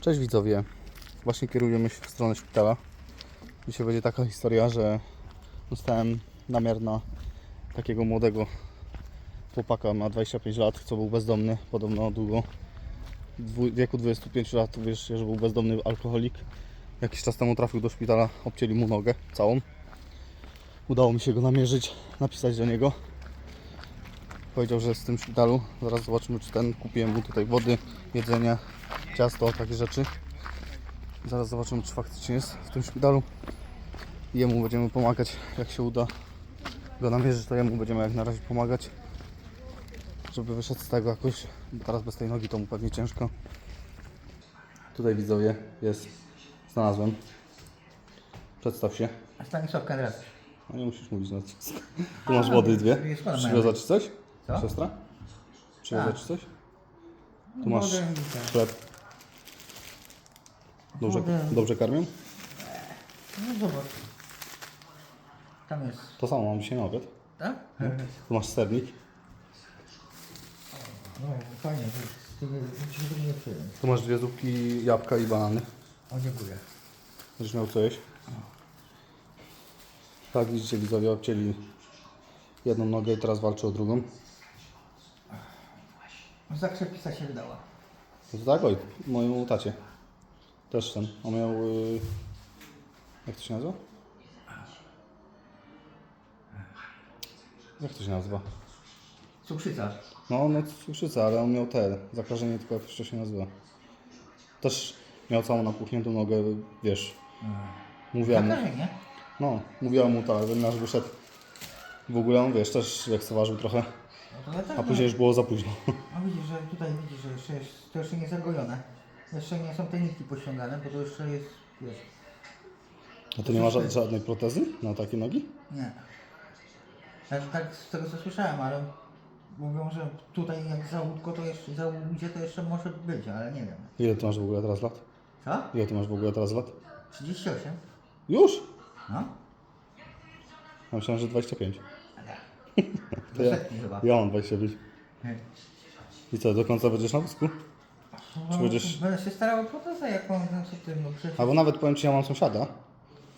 Cześć widzowie. Właśnie kierujemy się w stronę szpitala. Dzisiaj będzie taka historia, że dostałem namiar na takiego młodego chłopaka, ma 25 lat, co był bezdomny, podobno długo. W wieku 25 lat wiesz, że był bezdomny alkoholik. Jakiś czas temu trafił do szpitala, obcięli mu nogę całą. Udało mi się go namierzyć, napisać do niego. Powiedział, że jest w tym szpitalu. Zaraz zobaczymy, czy ten. Kupiłem mu tutaj wody, jedzenie, ciasto, takie rzeczy. Zaraz zobaczymy, czy faktycznie jest w tym szpitalu. Jemu będziemy pomagać, jak się uda go namierzyć, to jemu będziemy jak na razie pomagać, żeby wyszedł z tego jakoś. Bo teraz bez tej nogi to mu pewnie ciężko. Tutaj widzowie jest, znalazłem. Przedstaw się. Stanisław Kandras. No nie musisz mówić nazwisko. Tu masz wody dwie. Przywiozła ci coś? Co? Siostra? Przywiozła ci coś? Tu masz i tak. chleb. Dobrze, dobrze karmią? No zobacz. Tam jest. To samo mam dzisiaj na obiad. Tak? Tu masz sernik. No fajnie, że ty tego nie. Tu masz dwie zupki, jabłka i banany. O dziękuję. Będziesz miał co jeść. Tak, widzicie widzowie, obcięli jedną nogę i teraz walczy o drugą. Zakrzepisa się wydała. No to tak, oj, mojemu tacie. Też ten. On miał... y, Jak to się nazywa? Jak to się nazywa? Cukrzyca. No, no cukrzyca, ale on miał te, zakażenie tylko jak to się nazywa. Też miał całą napuchniętą nogę, wiesz. Mówiła mu, Zakażenie? no, mówiła mu ta, że nasz wyszedł. W ogóle on, wiesz, też lekceważył trochę, No to też a później już było za późno. A widzisz, że tutaj widzisz, że jeszcze jest, to jeszcze nie zagojone. Jeszcze nie są te nitki pościągane, bo to jeszcze jest, wiesz, A to nie ma ża- żadnej protezy na takie nogi? nie. Tak, tak z tego co słyszałem, ale mówią, że tutaj jak za łódko to jeszcze, za łudzie to jeszcze może być, ale nie wiem. Ile ty masz w ogóle teraz lat? Co? Ile ty masz w ogóle teraz lat? 38? Już? No? Ja myślałem, że 25. Do setki chyba. Ja mam 25. I co, do końca będziesz na wózku? No, będziesz- Będę się starał o protezę jaką, no co ty, no przecież... Albo nawet powiem Ci, ja mam sąsiada,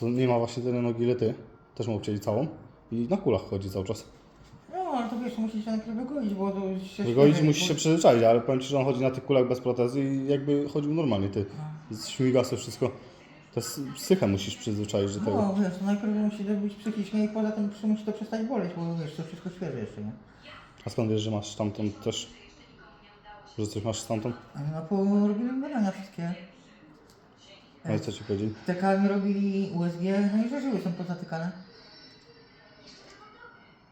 to nie ma właśnie tyle nogi ile Ty. Też mu obcięli całą i na kulach chodzi cały czas. No, ale to wiesz, musisz się najpierw wygoić, bo to się... Wygoić musi bo- się przyzwyczaić, ale powiem Ci, że on chodzi na tych kulach bez protezy i jakby chodził normalnie, Ty. Z śmigasy, wszystko. To jest psychę musisz przyzwyczaić do tego. No, wiesz, to najpierw musi to być psychicznie i poza tym musi to przestać boleć, bo wiesz, to wszystko świeże jeszcze, nie? A skąd wiesz, że masz tamtą też? Że coś masz z tamtą? No, po robiłem badania wszystkie. No i co Ci powiedzieli? TK mi robili USG, no i że żyły są pozatykane.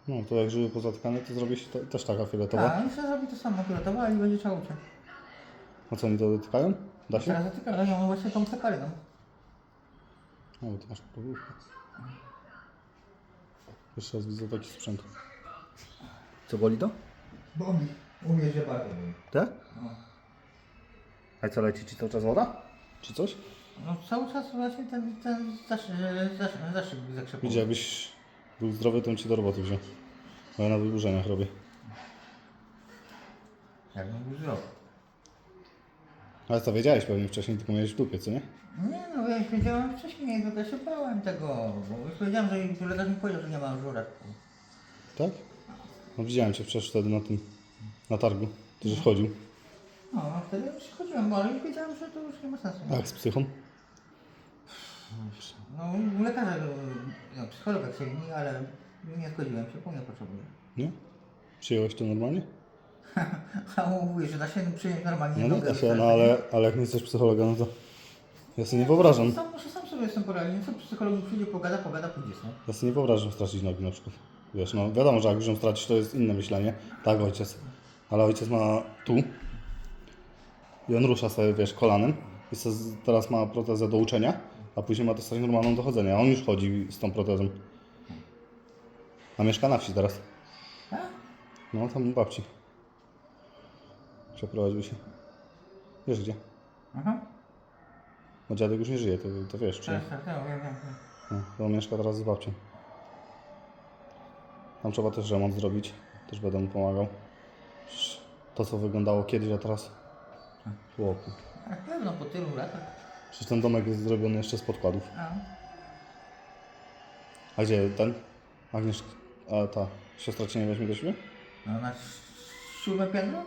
No to jak żyły pozatykane, to zrobi się te, też taka fioletowa. Tak, jeszcze zrobi to samo, fioletowa i będzie trzeba uciec. A co oni to dotykają? Da się? Teraz zatyka, no właśnie tą tekaryną. No bo ty masz podwórko. Jeszcze raz widzę taki sprzęt. Co boli to? Bo uwierz, że bardzo boli. Tak? No. A co leci ci cały czas woda? Czy coś? No cały czas właśnie ten, ten zaszyb, zakrzepował. Widzisz, jakbyś był zdrowy, to bym ci do roboty wziął. Bo ja na wydłużeniach robię. Jak bym był zdrowy. Ale co, wiedziałeś pewnie wcześniej, tylko miałeś w dupie, co nie? Nie no, ja już wiedziałem wcześniej, też się bałem tego, bo już wiedziałem, że lekarz mi powiedział, że nie mam żurek. Tak? No widziałem cię przecież wtedy na tym, na targu. Ty żeś chodził. No, a wtedy już chodziłem, ale już wiedziałem, że to już nie ma sensu. A jak z psychą? No, u lekarza, no, psychologa chcieli, ale nie zgodziłem się, bo nie potrzebuję. Nie? Przyjąłeś to normalnie? A on mówi, że da się przyjąć normalnie No nie da się, no ale, ale jak nie jesteś psychologa, no to ja sobie nie wyobrażam. Sam, muszę sam sobie jestem poradzić, co psycholog przyjdzie, pogada, pogada, pójdzie sobie. Ja sobie nie wyobrażam stracić nogi na przykład. Wiesz, no wiadomo, że jak już ją stracisz, to jest inne myślenie. Tak, ojciec. Ale ojciec ma tu i on rusza sobie, wiesz, kolanem. I teraz ma protezę do uczenia, a później ma dostać normalną do chodzenia. A on już chodzi z tą protezą. A mieszka na wsi teraz. Tak? No, tam u babci. Przeprowadził się. Wiesz gdzie? Aha. Bo dziadek już nie żyje, to, to wiesz, czy... Tak, tak, tak, wiem, wiem. No, to on mieszka teraz z babcią. Tam trzeba też remont zrobić. Też będę mu pomagał. To co wyglądało kiedyś, a teraz... Chłopu. Na pewno po tylu latach. Przecież ten domek jest zrobiony jeszcze z podkładów. A, A gdzie ten? Agnieszka, a ta siostra cię nie weźmie do siebie? no na siódme piętro?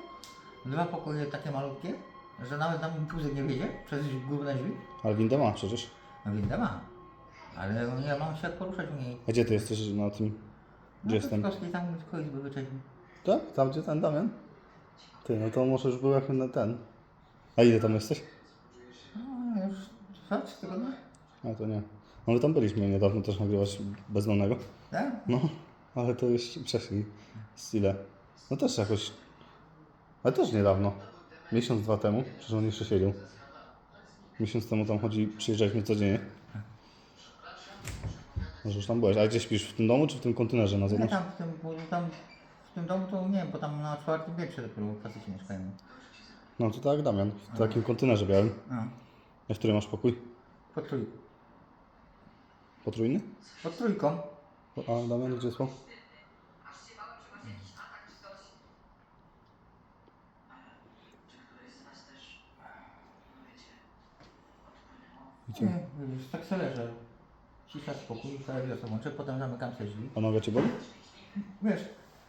Dwa pokoje takie malutkie, że nawet tam impulsek nie wiedzie przez górne drzwi. Ale windę ma przecież. No windę ma. Ale nie mam się jak poruszać w niej. A gdzie ty jesteś na tym? No Gdzie jestem? Piotrkowskiej tam tylko izby wyczeźni. Tak? Tam gdzie ten Damian? Ty, no to może już był jak na ten. A ile tam jesteś? No już dwa, trzy tygodnie? A to nie. No my tam byliśmy niedawno też nagrywać bezdomnego. Tak? No, ale to już wcześniej. Z ile? No też jakoś. Ale też niedawno. Miesiąc, dwa temu. Przecież on jeszcze siedział. Miesiąc temu tam chodzi, przyjeżdżaliśmy codziennie. Może już tam byłeś. A gdzie śpisz? W tym domu czy w tym kontenerze na Nie zewnątrz? tam w tym, tam tym domu to nie wiem, bo tam na czwartym piętrze dopiero faceci mieszkają. No to tak, Damian. W takim kontenerze białym. No, A w którym masz pokój? pod trójką. Potrójny? Pod trójką. A Damian gdzie spał? Gdzie? Nie, widzisz, tak se leżę. Cisza, spokój, telewizor włączę, potem zamykam te drzwi. A noga cię boli? Wiesz,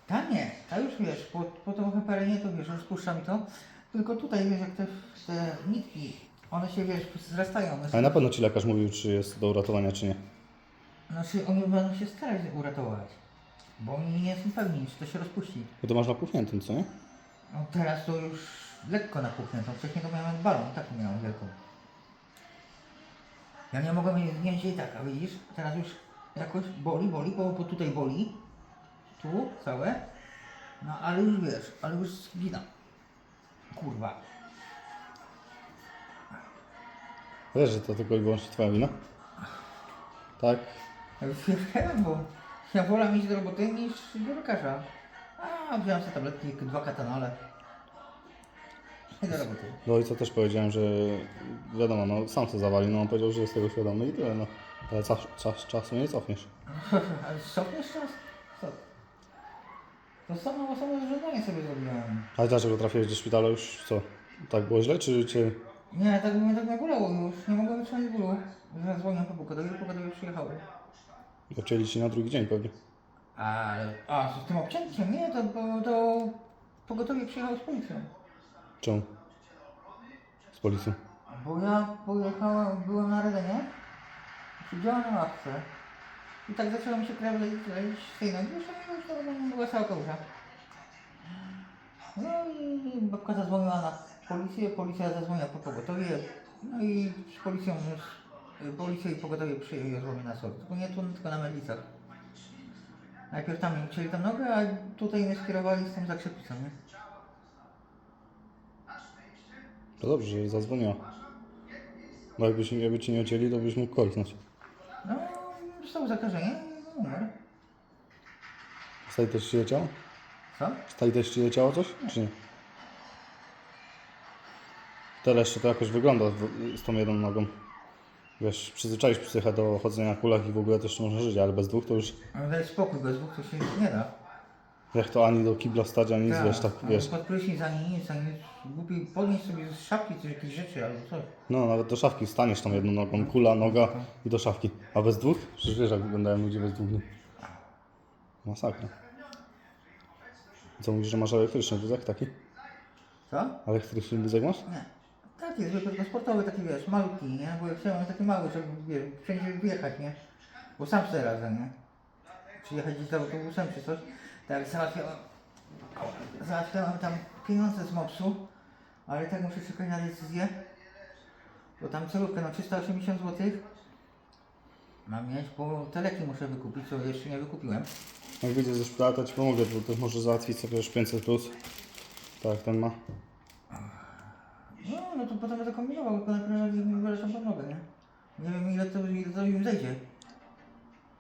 ta nie, ta już wiesz, po, po tą heparenie to wiesz, rozpuszczam to. Tylko tutaj wiesz, jak te, te nitki, one się wiesz, zrastają. One Ale na pewno ci lekarz mówił, czy jest do uratowania, czy nie. Znaczy oni będą się starać uratować. Bo oni nie są pewni, czy to się rozpuści. Bo to masz napuchniętym, co nie? No teraz to już lekko napuchniętą. Wcześniej to miałem balon, taką miałem wielką. Ja nie mogłem jej zdjąć jej tak, a widzisz? Teraz już jakoś boli, boli, bo, bo tutaj boli. Tu całe. No ale już wiesz, ale już zginam. Kurwa. Wiesz, że to tylko i wyłącznie twoja wina? Tak? Wiem, bo ja wolę iść do roboty niż do lekarza. A, wziąłem sobie tabletki, dwa katanole. I do roboty. Do ojca też powiedziałem, że wiadomo, no sam co zawalił, no on powiedział, że jest tego świadomy i tyle, no. Ale czas, czas, czasu nie cofniesz. Ale cofniesz czas? To samo osobne żądanie sobie zrobiłem. Ale dlaczego trafiłeś do szpitala już co? Tak było źle, czy cię... Nie, tak mnie tak mnie bolało już. Nie mogłem wytrzymać bólu. Zadzwoniłem po pogodowie, pogodowie przyjechały. Odcięli ci na drugi dzień pewnie. Ale, a z tym obcięciem? Nie, to, to, to pogotowie przyjechało z policją. Czemu? Z policją. Bo ja pojechałem, byłem na Redenie, siedziałem na ławce i tak zaczęła mi się leć leć z tej nogi, że już to była cała kołża. No i babka zadzwoniła na policję, policja zadzwoniła po pogotowie, no i z policją już, y, policja i pogotowie przyjechało mnie na sąd, tylko nie tu, tylko na Medlicach. Najpierw tam mi chcieli tam nogę, a tutaj mnie skierowali z tą zakrzepicą, nie? To dobrze, że zadzwoniła. Bo jakbyś, jakby ci nie odcięli, to byś mógł kolknąć. Zostało zakażenie, no, numer. Stali też ci leciało? Co? Stali też ci leciało coś, czy nie? Teraz jeszcze to jakoś wygląda w- z tą jedną nogą. Wiesz, przyzwyczaisz psychę do chodzenia na kulach i w ogóle też można żyć, ale bez dwóch to już... No daj spokój, bez dwóch to się nie da. Jak to ani do kibla stać, ani nic, wiesz, tak, wiesz. Pod prysznic ani nic, ani głupi podnieść sobie z szapki coś, jakieś rzeczy albo coś. No, nawet do szafki staniesz tą jedną nogą, kula, noga i do szafki. A bez dwóch? Przecież wiesz, jak wyglądają ludzie bez dwóch nóg. Masakra. Co mówisz, że masz elektryczny wózek taki? Co? Elektryczny wózek masz? Nie. Taki zwykły, tylko sportowy, taki wiesz, malutki, nie? Bo ja chciałem taki mały, żeby wiesz, wszędzie wyjechać, nie? Bo sam sobie radzę, nie? Czy jechać gdzieś z autobusem, czy coś. Tak, załatwiałem tam pieniądze z MOPS-u, ale tak muszę czekać na decyzję. Bo tam celówkę, no 380 zł. Mam mieć, bo te leki muszę wykupić, co jeszcze nie wykupiłem. Jak wyjdziesz ze szpitala, to ci pomogę, bo też możesz załatwić sobie już 500 plus. Tak, ten ma. No, no to potem będę kombinował, tylko najpierw mi wyleczą tą nogę, nie? Nie wiem ile to, ile to im zejdzie.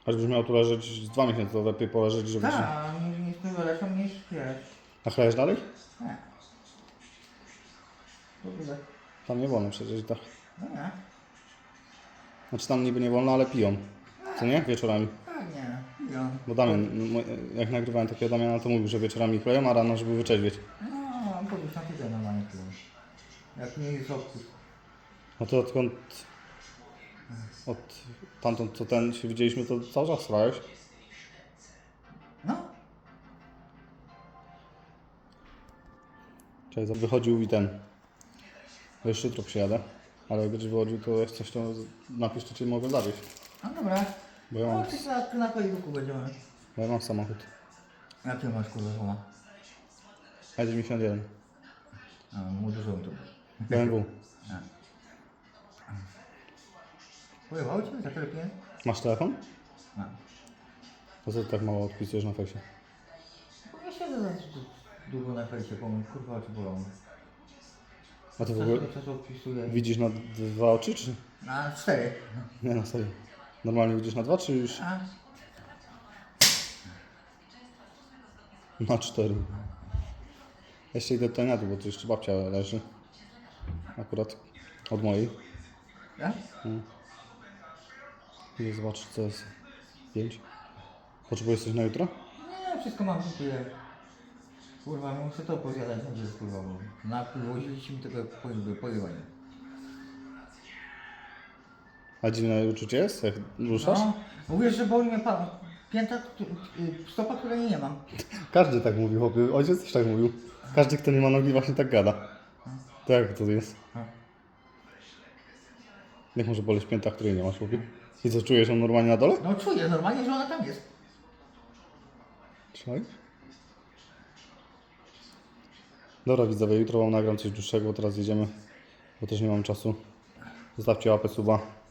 Aż byś miał tu leżeć z dwa miesiące, to lepiej poleżeć, żeby ci... Tak, tu wyleczą, niż wiesz. A chlejesz dalej? Ogóle. Tam nie wolno przecież, tak. No nie. Znaczy tam niby nie wolno, ale piją. Co nie? Wieczorami. Tak, nie. Ja. Bo Damian, no, jak nagrywałem takiego Damiana, to mówił, że wieczorami chleją, a rano, żeby wyczerwieć. No, po 10 dzień normalnie piłem. Jak nie jest obców. No to odkąd od tamtąd co ten się widzieliśmy, to cały czas spałeś. Czyli wychodził i ten. Jeszcze jutro przyjadę. Ale jak będziesz wychodził, to jak coś to napisz, to cię mogę zawieźć. no dobra. Bo ja mam, No, ty na, na Facebooku będziemy. bo ja mam samochód. Jakie masz kurwa słowa? A91. A, mu dużo tu. BMW. Pojebało cię za tyle pieniędzy? Masz telefon? No. To co ty tak mało odpisujesz na fejsie? Bo ja siedzę za długo na fejsie, mi kurwa oczy bolą. A ty w ogóle widzisz na dwa oczy, czy? Na cztery. Nie, na serio. Normalnie widzisz na dwa, czy już A, na cztery? Jeszcze idę do toalety, bo tu jeszcze babcia leży. Akurat od mojej. ja? Idę zobaczyć, co jest. Pięć. Potrzebujesz coś na jutro? Nie, wszystko mam kupuję. Kurwa, muszę to nie jest kurwa, bo na woziliście mi tego pojebania. A dziwne uczucie jest, jak ruszasz? No, mówisz, że boli mnie pa- pięta, któ- y, stopa, której nie mam. Każdy tak mówił, chłopie. Ojciec też tak mówił. Każdy, kto nie ma nogi, właśnie tak gada. To jak to jest? No. Jak może boleć pięta, której nie masz, chłopie? I co, czujesz ją normalnie na dole? No czuję normalnie, że ona tam jest. Trzymaj. Dobra widzowie, jutro wam nagram coś dłuższego, teraz jedziemy, bo też nie mam czasu. Zostawcie łapę suba.